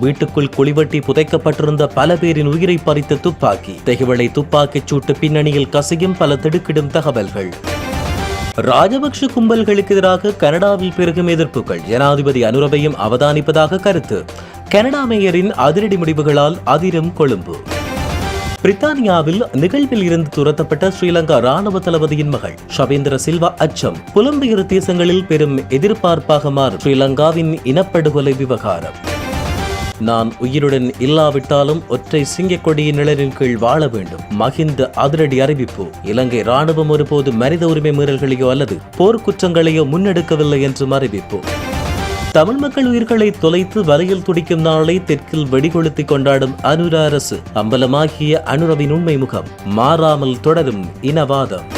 வீட்டுக்குள் குளிவட்டி புதைக்கப்பட்டிருந்த பல பேரின் உயிரை பறித்த துப்பாக்கி. தெகுவளை துப்பாக்கிச் சூட்டு பின்னணியில் கசியும் பல திடுக்கிடும் தகவல்கள். ராஜபக்ஷ கும்பல்களுக்கு எதிராக கனடாவில் பெருகும் எதிர்ப்புகள். ஜனாதிபதி அனுரவையும் அவதானிப்பதாக கருத்து. கனடா மேயரின் அதிரடி முடிவுகளால் அதிரும் கொழும்பு. பிரித்தானியாவில் நிகழ்வில் இருந்து துரத்தப்பட்ட ஸ்ரீலங்கா ராணுவ தளபதியின் மகள் ஷவேந்திர சில்வா அச்சம். புலம்பெயர் தேசங்களில் பெரும் எதிர்பார்ப்பாக மாறும் ஸ்ரீலங்காவின் இனப்படுகொலை விவகாரம். நான் உயிருடன் இல்லாவிட்டாலும் ஒற்றை சிங்கக் கொடியின் நிழலின் கீழ் வாழ வேண்டும். மகிந்த அதிரடி அறிவிப்பு. இலங்கை ராணுவம் ஒருபோது மனித உரிமை மீறல்களையோ அல்லது போர்க்குற்றங்களையோ முன்னெடுக்கவில்லை என்றும் அறிவிப்பு. தமிழ் மக்கள் உயிர்களை தொலைத்து வலையில் துடிக்கும் நாளை தெற்கில் வெடிகொளுத்தி கொண்டாடும் அனுர அரசு. அம்பலமாகிய அனுரவின் உண்மை முகம். மாறாமல் தொடரும் இனவாதம்.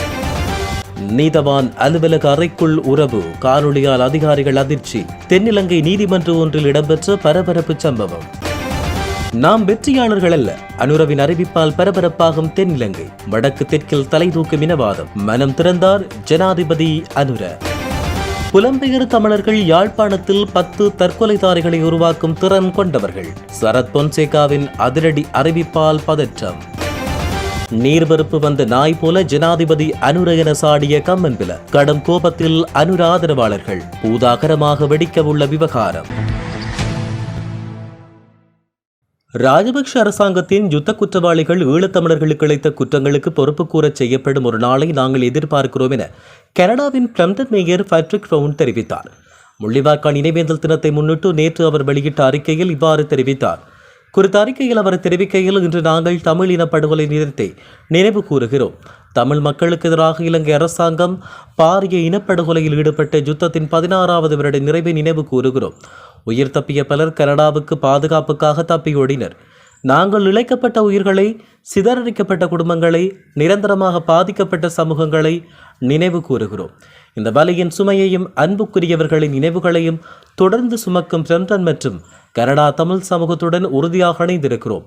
நீதவான் அலுவலக அறைக்குள் உறவு. காணொலியால் அதிகாரிகள் அதிர்ச்சி. தென்னிலங்கை நீதிமன்ற ஒன்றில் இடம்பெற்ற பரபரப்பு சம்பவம். நாம் வெற்றியாளர்கள் அல்ல. அனுரவின் அறிவிப்பால் பரபரப்பாகும் தென்னிலங்கை. வடக்கு தெற்கில் தலை தூக்கும் இனவாதம். மனம் திறந்தார் ஜனாதிபதி அனுர. புலம்பெயர் தமிழர்கள் யாழ்ப்பாணத்தில் பத்து தற்கொலைதாரிகளை உருவாக்கும் திறன் கொண்டவர்கள். சரத் பொன்சேகாவின் அதிரடி அறிவிப்பால் பதற்றம். நீர்வெறுப்பு வந்த நாய் போல ஜனாதிபதி அனுர என சாடிய கம்மன்பில கடும் கோபத்தில் அனுர ஆதரவாளர்கள் பூதாகரமாக வெடிக்கவுள்ள விவகாரம். ராஜபக்ஷ அரசாங்கத்தின் யுத்த குற்றவாளிகள் ஈழத்தமிழர்களுக்கு இழைத்த குற்றங்களுக்கு பொறுப்பு கூறச் செய்யப்படும் ஒரு நாளை நாங்கள் எதிர்பார்க்கிறோம் என கனடாவின் பிரம்டன் மேயர் பேட்ரிக் ரவுண்ட் தெரிவித்தார். முள்ளிவாய்க்கால் நினைவேந்தல் தினத்தை முன்னிட்டு நேற்று அவர் வெளியிட்ட அறிக்கையில் இவ்வாறு தெரிவித்தார். குறித்த அறிக்கையில் அவர் தெரிவிக்கையில் இன்று நாங்கள் தமிழ் இனப்படுகொலை நிறுத்தை நினைவு கூறுகிறோம். தமிழ் மக்களுக்கு எதிராக இலங்கை அரசாங்கம் பாரிய இனப்படுகொலையில் ஈடுபட்ட யுத்தத்தின் பதினாறாவது வருட நிறைவை நினைவு கூறுகிறோம். உயிர் தப்பிய பலர் கனடாவுக்கு பாதுகாப்புக்காக தப்பியோடினர். நாங்கள் இழைக்கப்பட்ட உயிர்களை சிதறடிக்கப்பட்ட குடும்பங்களை நிரந்தரமாக பாதிக்கப்பட்ட சமூகங்களை நினைவு கூறுகிறோம். இந்த வலியின் சுமையையும் அன்புக்குரியவர்களின் நினைவுகளையும் தொடர்ந்து சுமக்கும் பிரம்டன் மற்றும் கனடா தமிழ் சமூகத்துடன் உறுதியாக இணைந்திருக்கிறோம்.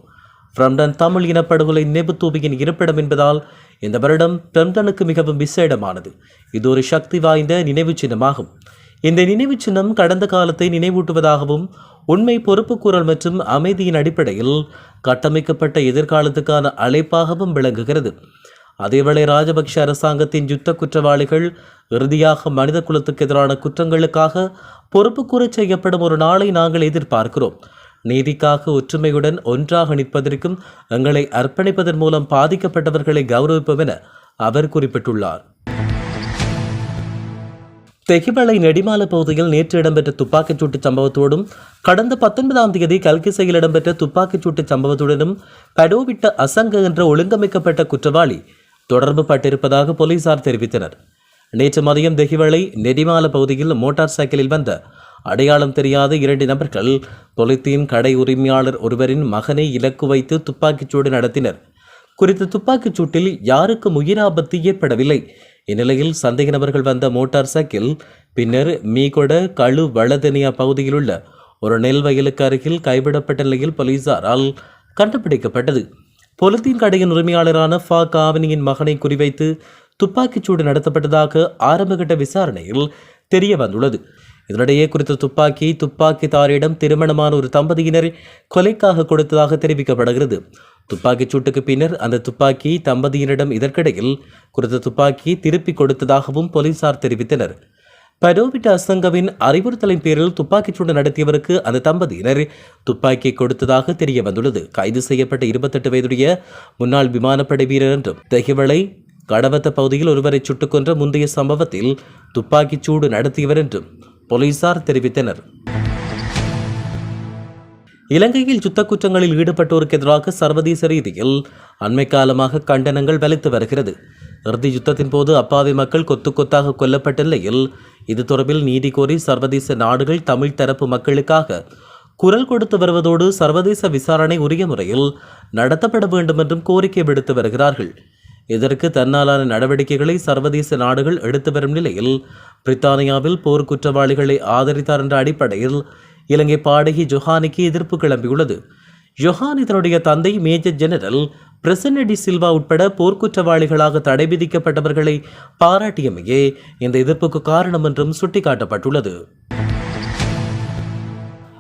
பிரம்டன் தமிழ் இனப்படுகொலை நினைவு தூபியின் இருப்பிடம் என்பதால் இந்த வருடம் பிரம்டனுக்கு மிகவும் விசேடமானது. இது ஒரு சக்தி வாய்ந்த நினைவு சின்னமாகும். இந்த நினைவு சின்னம் கடந்த காலத்தை நினைவூட்டுவதாகவும் உண்மை பொறுப்புக்கூறல் மற்றும் அமைதியின் அடிப்படையில் கட்டமைக்கப்பட்ட எதிர்காலத்துக்கான அழைப்பாகவும் விளங்குகிறது. அதேவேளை ராஜபக்ஷ அரசாங்கத்தின் யுத்த குற்றவாளிகள் இறுதியாக மனித குலத்துக்கு எதிரான குற்றங்களுக்காக பொறுப்புக்கூறச் செய்யப்படும் ஒரு நாளை நாங்கள் எதிர்பார்க்கிறோம். நீதிக்காக ஒற்றுமையுடன் ஒன்றாக நிற்பதற்கும் எங்களை அர்ப்பணிப்பதன் மூலம் பாதிக்கப்பட்டவர்களை கௌரவிப்போம் என அவர் குறிப்பிட்டுள்ளார். தெகிமலை நெடிமால பகுதியில் நேற்று இடம்பெற்ற துப்பாக்கிச் சூட்டு சம்பவத்தோடும் கடந்த பத்தொன்பதாம் தேதி கல்கிசையில் இடம்பெற்ற துப்பாக்கிச் சூட்டு சம்பவத்துடனும் படோவிட்ட அசங்க என்ற ஒழுங்கமைக்கப்பட்ட குற்றவாளி தொடர்பு பட்டிருப்பதாக போலீசார் தெரிவித்தனர். நேற்று மதியம் தெகிவளை நெடிமால பகுதியில் மோட்டார் சைக்கிளில் வந்த அடையாளம் தெரியாத இரண்டு நபர்கள் பொலித்தீன் கடை உரிமையாளர் ஒருவரின் மகனை இலக்கு வைத்து துப்பாக்கிச் சூடு நடத்தினர். குறித்த துப்பாக்கிச் சூட்டில் யாருக்கும் உயிராபத்து ஏற்படவில்லை? இந்நிலையில் சந்தேக நபர்கள் வந்த மோட்டார் சைக்கிள் பின்னர் மீகொட கழு வளதனியா பகுதியில் உள்ள ஒரு நெல் வயலுக்கு அருகில் கைவிடப்பட்ட நிலையில் போலீசாரால் கண்டுபிடிக்கப்பட்டது. பொலித்தீன் கடையின் உரிமையாளரான ஃபா காவனியின் மகனை குறிவைத்து துப்பாக்கிச்சூடு நடத்தப்பட்டதாக ஆரம்பகட்ட விசாரணையில் தெரிய வந்துள்ளது இதனிடையே குறித்த துப்பாக்கி துப்பாக்கிதாரிடம் திருமணமான ஒரு தம்பதியினர் கொலைக்காக கொடுத்ததாக தெரிவிக்கப்படுகிறது. துப்பாக்கிச் சூட்டுக்கு பின்னர் அந்த துப்பாக்கி தம்பதியினரிடம் இதற்கிடையில் குறித்த துப்பாக்கி திருப்பிக் கொடுத்ததாகவும் போலீசார் தெரிவித்தனர். படோவிட்ட அசங்கவின் அறிவுறுத்தலின் பேரில் துப்பாக்கிச் சூடு நடத்தியவருக்கு அந்த தம்பதியினர் துப்பாக்கியை கொடுத்ததாக தெரிய வந்துள்ளது. கைது செய்யப்பட்ட இருபத்தெட்டு வயதுடைய முன்னாள் விமானப்படை வீரர் என்றும் தெகிவளை கடவத்த பகுதியில் ஒருவரை சுட்டுக் கொன்ற முந்தைய சம்பவத்தில் துப்பாக்கிச் சூடு நடத்தியவர் என்றும் போலீசார் தெரிவித்தனர். இலங்கையில் யுத்த குற்றங்களில் ஈடுபட்டோருக்கு எதிராக சர்வதேச ரீதியில் அண்மை காலமாக கண்டனங்கள் வலித்து வருகிறது. இறுதி யுத்தத்தின் போது அப்பாவி மக்கள் கொத்து கொத்தாக கொல்லப்பட்ட நிலையில் இது தொடர்பில் நீதி கோரி சர்வதேச நாடுகள் தமிழ் தரப்பு மக்களுக்காக குரல் கொடுத்து வருவதோடு சர்வதேச விசாரணை உரிய முறையில் நடத்தப்பட வேண்டும் என்றும் கோரிக்கை விடுத்து வருகிறார்கள். இதற்கு தன்னாலான நடவடிக்கைகளை சர்வதேச நாடுகள் எடுத்து வரும் நிலையில் பிரித்தானியாவில் போர் குற்றவாளிகளை ஆதரித்தார் என்ற அடிப்படையில் இலங்கை பாடகி ஜொஹானிக்கு எதிர்ப்பு கிளம்பியுள்ளது. ஜொஹானி தன்னுடைய தந்தை மேஜர் ஜெனரல் பிரசன்னடி சில்வா உட்பட போர்க்குற்றவாளிகளாக தடை விதிக்கப்பட்டவர்களை பாராட்டியமையே இந்த எதிர்ப்புக்கு காரணம் என்றும் சுட்டிக்காட்டப்பட்டுள்ளது.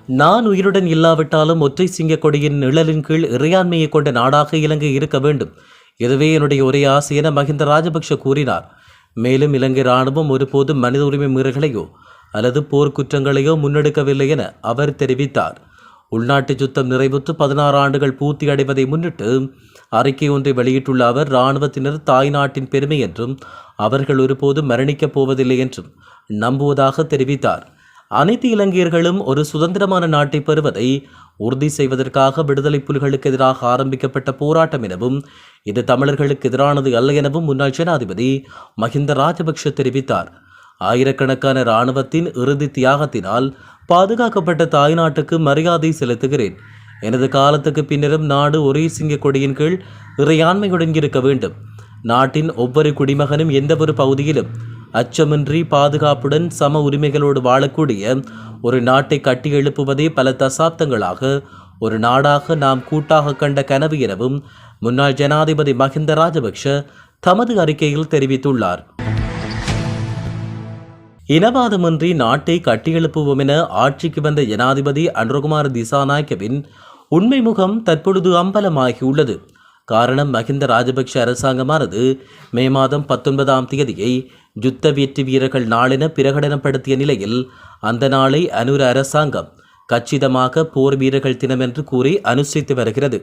நான் உயிருடன் இல்லாவிட்டாலும் ஒற்றை சிங்க கொடியின் நிழலின் கீழ் இறையாண்மையை கொண்ட நாடாக இலங்கை இருக்க வேண்டும். இதுவே என்னுடைய ஒரே ஆசை என மஹிந்த ராஜபக்ஷ கூறினார். மேலும் இலங்கை ராணுவம் ஒருபோதும் மனித உரிமை மீறல்களையோ அல்லது போர்க்குற்றங்களையோ முன்னெடுக்கவில்லை என அவர் தெரிவித்தார். உள்நாட்டு யுத்தம் நிறைவுற்று பதினாறு ஆண்டுகள் பூர்த்தி அடைவதை முன்னிட்டு அறிக்கை ஒன்றை வெளியிட்டுள்ள அவர் இராணுவத்தினர் தாய் நாட்டின் பெருமை என்றும் அவர்கள் ஒருபோதும் மரணிக்கப் போவதில்லை என்றும் நம்புவதாக தெரிவித்தார். அனைத்து இலங்கையர்களும் ஒரு சுதந்திரமான நாட்டை பெறுவதை உறுதி செய்வதற்காக விடுதலை புலிகளுக்கு எதிராக ஆரம்பிக்கப்பட்ட போராட்டம் எனவும் இது தமிழர்களுக்கு எதிரானது அல்ல எனவும் முன்னாள் ஜனாதிபதி மஹிந்த ராஜபக்ஷ தெரிவித்தார். ஆயிரக்கணக்கான இராணுவத்தின் இறுதி தியாகத்தினால் பாதுகாக்கப்பட்ட தாய்நாட்டுக்கு மரியாதை செலுத்துகிறேன். எனது காலத்துக்கு பின்னரும் நாடு ஒரே சிங்க கொடியின் கீழ் இறையாண்மையுடன் இருக்க வேண்டும். நாட்டின் ஒவ்வொரு குடிமகனும் எந்தவொரு பகுதியிலும் அச்சமின்றி பாதுகாப்புடன் சம உரிமைகளோடு வாழக்கூடிய ஒரு நாட்டை கட்டி எழுப்புவதே பல தசாப்தங்களாக ஒரு நாடாக நாம் கூட்டாக கண்ட கனவு எனவும் முன்னாள் ஜனாதிபதி மஹிந்த ராஜபக்ஷ தமது அறிக்கையில் தெரிவித்துள்ளார். இனவாதமின்றி நாட்டை கட்டியெழுப்புவோம் என ஆட்சிக்கு வந்த ஜனாதிபதி அன்றகுமார் திசாநாயக்கவின் உண்மை முகம் தற்பொழுது அம்பலமாகியுள்ளது. காரணம் மஹிந்த ராஜபக்ஷ அரசாங்கமானது மே மாதம் பத்தொன்பதாம் தேதியை யுத்த வெற்றி வீரர்கள் நாளென பிரகடனப்படுத்திய நிலையில் அந்த நாளை அனுர அரசாங்கம் கச்சிதமாக போர் வீரர்கள் தினம் என்று கூறி அனுசரித்து வருகிறது.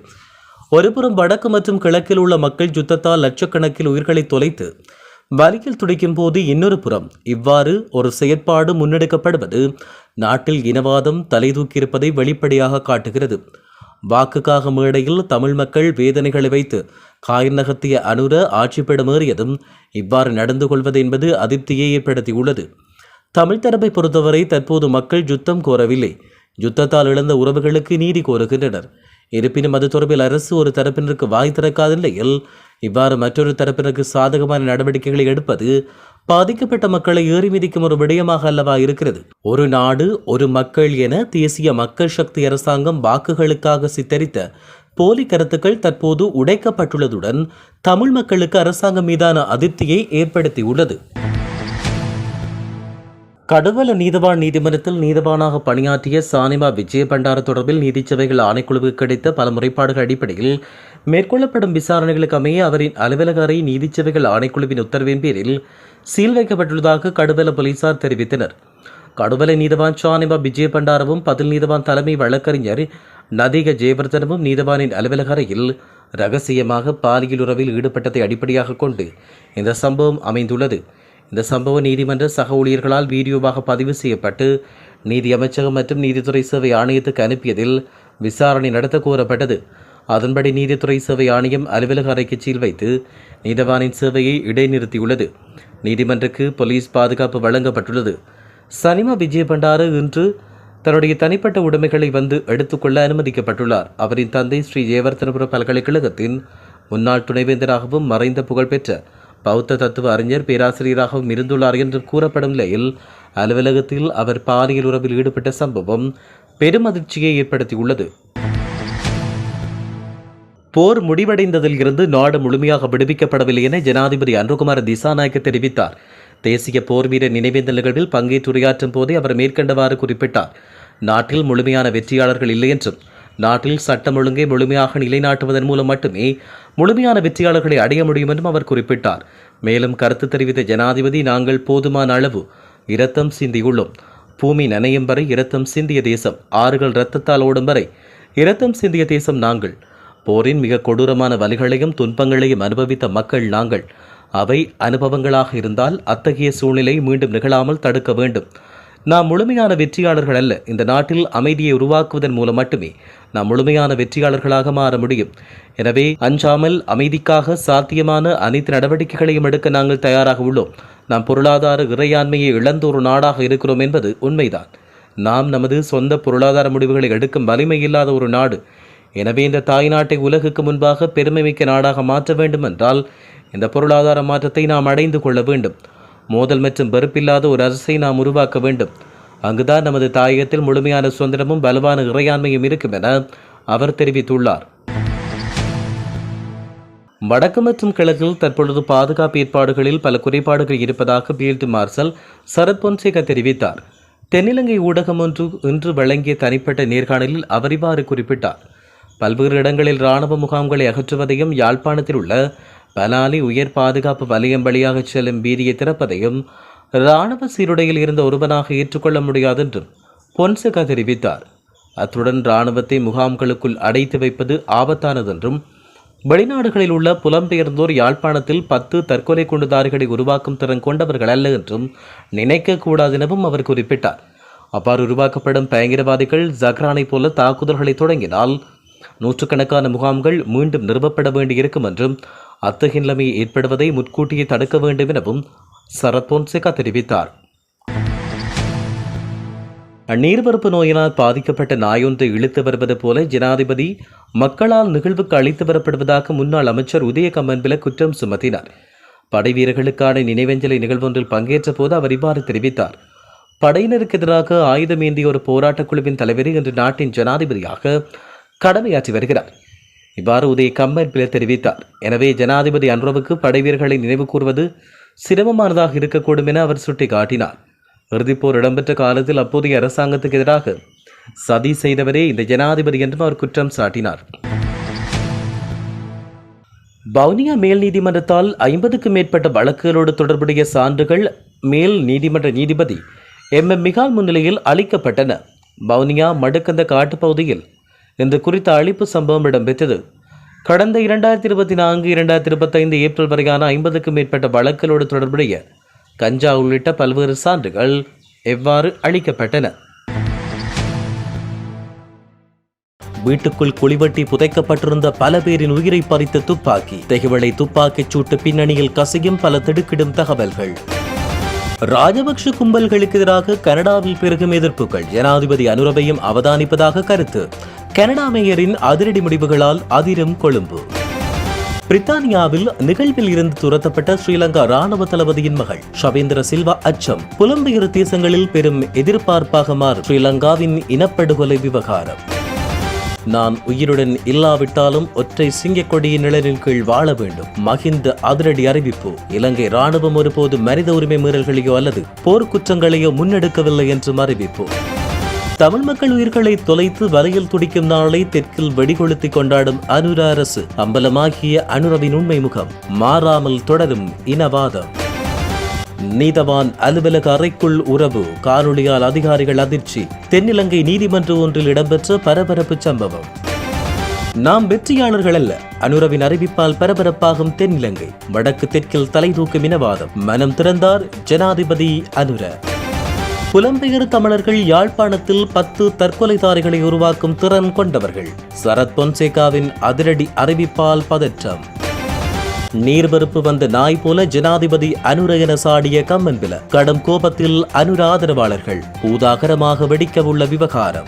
ஒருபுறம் வடக்கு மற்றும் கிழக்கில் உள்ள மக்கள் யுத்தத்தால் லட்சக்கணக்கில் உயிர்களை தொலைத்து வலியில் துடிக்கும் போது இன்னொரு புறம். இவ்வாறு ஒரு செயற்பாடு முன்னெடுக்கப்படுவது நாட்டில் இனவாதம் தலைதூக்கியிருப்பதை வெளிப்படையாக காட்டுகிறது. வாக்குக்காக மேடையில் தமிழ் மக்கள் வேதனைகளை வைத்து காய் நகர்த்திய அனுர ஆட்சிப்பிடமேறியதும் இவ்வாறு நடந்து கொள்வது என்பது அதிருப்தியை ஏற்படுத்தியுள்ளது. தமிழ் தரப்பை பொறுத்தவரை தற்போது மக்கள் யுத்தம் கோரவில்லை. யுத்தத்தால் இழந்த உறவுகளுக்கு நீதி கோருகின்றனர். இருப்பினும் அது தொடர்பில் அரசு ஒரு தரப்பினருக்கு வாய் திறக்காத நிலையில் இவ்வாறு மற்றொரு தரப்பினருக்கு சாதகமான நடவடிக்கைகளை எடுப்பது பாதிக்கப்பட்ட மக்களை ஏறி மிதிக்கும் ஒரு விடயமாக அல்லவா இருக்கிறது? ஒரு நாடு ஒரு மக்கள் என தேசிய மக்கள் சக்தி அரசாங்கம் வாக்குகளுக்காக சித்தரித்த போலி கருத்துக்கள் தற்போது உடைக்கப்பட்டுள்ளதுடன் தமிழ் மக்களுக்கு அரசாங்கம் மீதான அதிருப்தியை ஏற்படுத்தியுள்ளது. கடுவல நீதவான் நீதிமன்றத்தில் நீதவானாக பணியாற்றிய சானிமா விஜய பண்டார தொடர்பில் நீதிச்சபைகள் ஆணைக்குழுவுக்கு கிடைத்த பல முறைப்பாடுகள் அடிப்படையில் மேற்கொள்ளப்படும் விசாரணைகளுக்கு அமைய அவரின் அலுவலக அறை நீதிச்சபைகள் ஆணைக்குழுவின் உத்தரவின் பேரில் சீல் வைக்கப்பட்டுள்ளதாக கடுவல போலீசார் தெரிவித்தனர். கடுவலை நீதவான் சானிமா விஜய பண்டாரவும் பதில் நீதவான் தலைமை வழக்கறிஞர் நதிக ஜெயவர்தனமும் நீதவானின் அலுவலக அறையில் ரகசியமாக பாலியல் உறவில் ஈடுபட்டதை அடிப்படையாக கொண்டு இந்த சம்பவம் அமைந்துள்ளது. இந்த சம்பவம் நீதிமன்ற சக ஊழியர்களால் வீடியோவாக பதிவு செய்யப்பட்டு நீதி அமைச்சகம் மற்றும் நீதித்துறை சேவை ஆணையத்துக்கு அனுப்பியதில் விசாரணை நடத்த கோரப்பட்டது. அதன்படி நீதித்துறை சேவை ஆணையம் அலுவலக அறைக்கு சீல் வைத்து நீதவானின் சேவையை இடைநிறுத்தியுள்ளது. நீதிமன்றக்கு போலீஸ் பாதுகாப்பு வழங்கப்பட்டுள்ளது. சனிமா விஜயபண்டாறு இன்று தன்னுடைய தனிப்பட்ட உடைமைகளை வந்து எடுத்துக்கொள்ள அனுமதிக்கப்பட்டுள்ளார். அவரின் தந்தை ஸ்ரீ ஜெயவர்தனபுர பல்கலைக்கழகத்தின் முன்னாள் துணைவேந்தராகவும் மறைந்த புகழ்பெற்ற பௌத்த தத்துவ அறிஞர் பேராசிரியராகவும் இருந்துள்ளார் என்று கூறப்படும் நிலையில் அலுவலகத்தில் அவர் பாலியல் உறவில் ஈடுபட்ட சம்பவம் பெரும் அதிர்ச்சியை ஏற்படுத்தியுள்ளது. போர் முடிவடைந்ததில் இருந்து நாடு முழுமையாக விடுவிக்கப்படவில்லை என ஜனாதிபதி அன்புகுமார் திசாநாயக்க தெரிவித்தார். தேசிய போர் வீரர் நினைவேந்த நிகழ்வில் பங்கேற்றுரையாற்றும் போதே அவர் மேற்கண்டவாறு குறிப்பிட்டார். நாட்டில் முழுமையான வெற்றியாளர்கள் இல்லை என்றும் நாட்டில் சட்டம் ஒழுங்கை முழுமையாக நிலைநாட்டுவதன் மூலம் மட்டுமே முழுமையான வெற்றியாளர்களை அடைய முடியும் என்றும் அவர் குறிப்பிட்டார். மேலும் கருத்து தெரிவித்த ஜனாதிபதி நாங்கள் போதுமான அளவு இரத்தம் சிந்தியுள்ளோம். பூமி நனையும் வரை இரத்தம் சிந்திய தேசம் ஆறுகள் இரத்தத்தால் ஓடும் வரை இரத்தம் சிந்திய தேசம் நாங்கள். போரின் மிக கொடூரமான வலிகளையும் துன்பங்களையும் அனுபவித்த மக்கள் நாங்கள். அவை அனுபவங்களாக இருந்தால் அத்தகைய சூழ்நிலை மீண்டும் நிகழாமல் தடுக்க வேண்டும். நாம் முழுமையான வெற்றியாளர்கள் அல்ல. இந்த நாட்டில் அமைதியை உருவாக்குவதன் மூலம் மட்டுமே நாம் முழுமையான வெற்றியாளர்களாக மாற முடியும். எனவே அஞ்சாமல் அமைதிக்காக சாத்தியமான அனைத்து நடவடிக்கைகளையும் எடுக்க நாங்கள் தயாராக உள்ளோம். நாம் பொருளாதார இறையாண்மையை இழந்த ஒரு நாடாக இருக்கிறோம் என்பது உண்மைதான். நாம் நமது சொந்த பொருளாதார முடிவுகளை எடுக்கும் வலிமை இல்லாத ஒரு நாடு. எனவே இந்த தாய்நாட்டை உலகுக்கு முன்பாக பெருமைமிக்க நாடாக மாற்ற வேண்டும் என்றால் இந்த பொருளாதார மாற்றத்தை நாம் அடைந்து கொள்ள வேண்டும். மோதல் மற்றும் வெறுப்பில்லாத ஒரு அரசை நாம் உருவாக்க வேண்டும். அங்குதான் நமது தாயகத்தில் முழுமையான சுதந்திரமும் வலுவான இறையாண்மையும் இருக்கும் என அவர் தெரிவித்துள்ளார். வடக்கு மற்றும் கிழக்கில் தற்பொழுது பாதுகாப்பு ஏற்பாடுகளில் பல குறைபாடுகள் இருப்பதாக பீல்டு மார்ஷல் சரத் பொன்சேகா தெரிவித்தார். தென்னிலங்கை ஊடகம் ஒன்று இன்று வழங்கிய தனிப்பட்ட நேர்காணலில் அவர் இவ்வாறு குறிப்பிட்டார். பல்வேறு இடங்களில் இராணுவ முகாம்களை அகற்றுவதையும் யாழ்ப்பாணத்தில் உள்ள பலாலி உயர் பாதுகாப்பு வலயம் வழியாக செல்லும் வீதியை திறப்பதையும் இராணுவ சீருடையில் இருந்த ஒருவனாக ஏற்றுக்கொள்ள முடியாது என்றும் பொன்செகா தெரிவித்தார். அத்துடன் இராணுவத்தை முகாம்களுக்குள் அடைத்து வைப்பது ஆபத்தானதென்றும் வெளிநாடுகளில் உள்ள புலம்பெயர்ந்தோர் யாழ்ப்பாணத்தில் பத்து தற்கொலை குண்டுதாரிகளை உருவாக்கும் திறன் கொண்டவர்கள் அல்ல என்றும் நினைக்கக்கூடாது எனவும் அவர் குறிப்பிட்டார். அவ்வாறு உருவாக்கப்படும் பயங்கரவாதிகள் ஜக்ரானை போல தாக்குதல்களை தொடங்கினால் நூற்றுக்கணக்கான முகாம்கள் மீண்டும் நிறுவப்பட வேண்டியிருக்கும் என்றும் அத்தகைய நிலைமை ஏற்படுவதை முன்கூட்டியே தடுக்க வேண்டும் எனவும் சரத் பொன்சேகா தெரிவித்தார். நீர்வரப்பு நோயினால் பாதிக்கப்பட்ட நாயொன்றை இழுத்து வருவது போல ஜனாதிபதி மக்களால் நிகழ்வுக்கு அளித்து வரப்படுவதாக முன்னாள் அமைச்சர் உதயகம்மன்பில குற்றம் சுமத்தினார். படை வீரர்களுக்கான நினைவஞ்சலி நிகழ்வொன்றில் பங்கேற்ற போது அவர் இவ்வாறு தெரிவித்தார். படையினருக்கு எதிராக ஆயுதமேந்திய ஒரு போராட்டக் குழுவின் தலைவர் இன்று நாட்டின் ஜனாதிபதியாக கடமையாற்றி வருகிறார். இவ்வாறு உதய கம்மன்பில தெரிவித்தார். எனவே ஜனாதிபதி அன்ரவுக்கு படைவீரர்களை நினைவு கூறுவது சிரமமானதாக இருக்கக்கூடும் என அவர் சுட்டிக்காட்டினார். இறுதிப்போர் இடம்பெற்ற காலத்தில் அப்போதைய அரசாங்கத்துக்கு எதிராக சதி செய்தவரே இந்த ஜனாதிபதி என்றும் அவர் குற்றம் சாட்டினார். வவுனியா மேல் நீதிமன்றத்தால் ஐம்பதுக்கும் மேற்பட்ட வழக்குகளோடு தொடர்புடைய சான்றுகள் மேல் நீதிமன்ற நீதிபதி எம். எம். மிகால் முன்னிலையில் அளிக்கப்பட்டன. வவுனியா மடுக்கந்த காட்டுப்பகுதியில் இந்த குறித்த அழிப்பு சம்பவம் இடம்பெற்றது. கடந்த இரண்டாயிரத்தி இருபத்தி நான்கு இரண்டாயிரத்தி இருபத்தைந்து ஏப்ரல் வரையான ஐம்பதுக்கும் மேற்பட்ட வழக்குகளோடு தொடர்புடைய கஞ்சா உள்ளிட்ட பல்வேறு சான்றுகள் எவ்வாறு அளிக்கப்பட்டன வீட்டுக்குள் குளிவட்டி புதைக்கப்பட்டிருந்த பல பேரின் உயிரை பறித்த துப்பாக்கி. தெகுவளை துப்பாக்கிச் சூட்டு பின்னணியில் கசியும் பல திடுக்கிடும் தகவல்கள். ராஜபக்ஷ கும்பல்களுக்கு எதிராக கனடாவில் பெருகும் எதிர்ப்புகள். ஜனாதிபதி அனுரவையும் அவதானிப்பதாக கருத்து. கனடா மேயரின் அதிரடி முடிவுகளால் அதிரும் கொழும்பு. பிரித்தானியாவில் நிகழ்வில் இருந்து துரத்தப்பட்ட ஸ்ரீலங்கா ராணுவ தளபதியின் மகள் ஷவேந்திர சில்வா அச்சம். புலம்பெயர் தேசங்களில் பெரும் எதிர்பார்ப்பாக மாறும். ஸ்ரீலங்காவின் இனப்படுகொலை விவகாரம். நான் உயிருடன் இல்லாவிட்டாலும் ஒற்றை சிங்கக் கொடியின் நிழலின் கீழ் வாழ வேண்டும். மகிந்த அதிரடி அறிவிப்பு. இலங்கை ராணுவம் ஒருபோது மனித உரிமை மீறல்களையோ அல்லது போர்க்குற்றங்களையோ முன்னெடுக்கவில்லை என்றும் அறிவிப்பு. தமிழ் மக்கள் உயிர்களை தொலைத்து வலையில் துடிக்கும் நாளை தெற்கில் வெடிகொளுத்தி கொண்டாடும் அனுர அரசு. அம்பலமாகிய அனுரவின் உண்மை முகம். மாறாமல் தொடரும் இனவாதம். நீதவான் அலுவலக அறைக்குள் உறவு. காணொலியால் அதிகாரிகள் அதிர்ச்சி. தென்னிலங்கை நீதிமன்ற ஒன்றில் இடம்பெற்ற பரபரப்பு சம்பவம். நாம் வெற்றியாளர்கள் அல்ல. அனுரவின் அறிவிப்பால் பரபரப்பாகும் தென்னிலங்கை. வடக்கு தெற்கில் தலை தூக்கும் இனவாதம். மனம் திறந்தார் ஜனாதிபதி அனுர புலம்பெயர் தமிழர்கள் யாழ்ப்பாணத்தில் பத்து தற்கொலைதாரிகளை உருவாக்கும் திறன் கொண்டவர்கள். சரத் பொன்சேகாவின் அதிரடி அறிவிப்பால் பதற்றம். நீர்வெறுப்பு வந்த நாய் போல ஜனாதிபதி அனுர என சாடிய கம்மன்பில கடும் கோபத்தில் அனுர ஆதரவாளர்கள். பூதாகரமாக விவகாரம்.